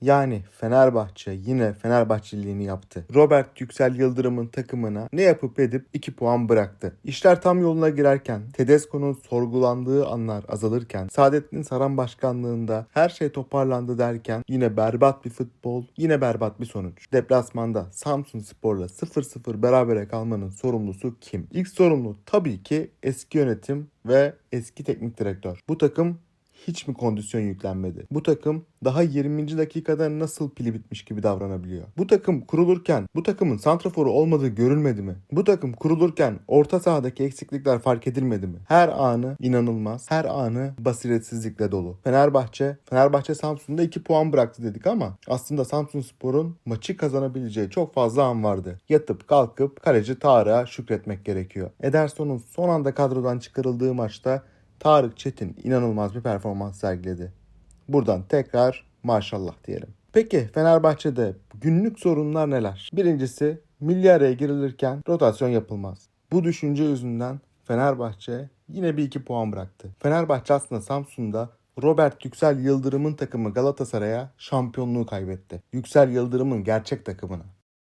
Yani Fenerbahçe yine Fenerbahçeliğini yaptı. Robert Yüksel Yıldırım'ın takımına ne yapıp edip 2 puan bıraktı. İşler tam yoluna girerken, Tedesco'nun sorgulandığı anlar azalırken, Saadettin Saran başkanlığında her şey toparlandı derken yine berbat bir futbol, yine berbat bir sonuç. Deplasmanda Samsun Spor'la 0-0 berabere kalmanın sorumlusu kim? İlk sorumlu tabii ki eski yönetim ve eski teknik direktör. Bu takım hiç mi kondisyon yüklenmedi? Bu takım daha 20. dakikada nasıl pili bitmiş gibi davranabiliyor? Bu takım kurulurken bu takımın santraforu olmadığı görülmedi mi? Bu takım kurulurken orta sahadaki eksiklikler fark edilmedi mi? Her anı inanılmaz, her anı basiretsizlikle dolu. Fenerbahçe, Fenerbahçe Samsun'da 2 puan bıraktı dedik ama aslında Samsun Spor'un maçı kazanabileceği çok fazla an vardı. Yatıp kalkıp kaleci Tarık'a şükretmek gerekiyor. Ederson'un son anda kadrodan çıkarıldığı maçta Tarık Çetin inanılmaz bir performans sergiledi. Buradan tekrar maşallah diyelim. Peki Fenerbahçe'de günlük sorunlar neler? Birincisi milli araya girilirken rotasyon yapılmaz. Bu düşünce yüzünden Fenerbahçe yine bir iki puan bıraktı. Fenerbahçe aslında Samsun'da Robert Yüksel Yıldırım'ın takımı Galatasaray'a şampiyonluğu kaybetti. Yüksel Yıldırım'ın gerçek takımına.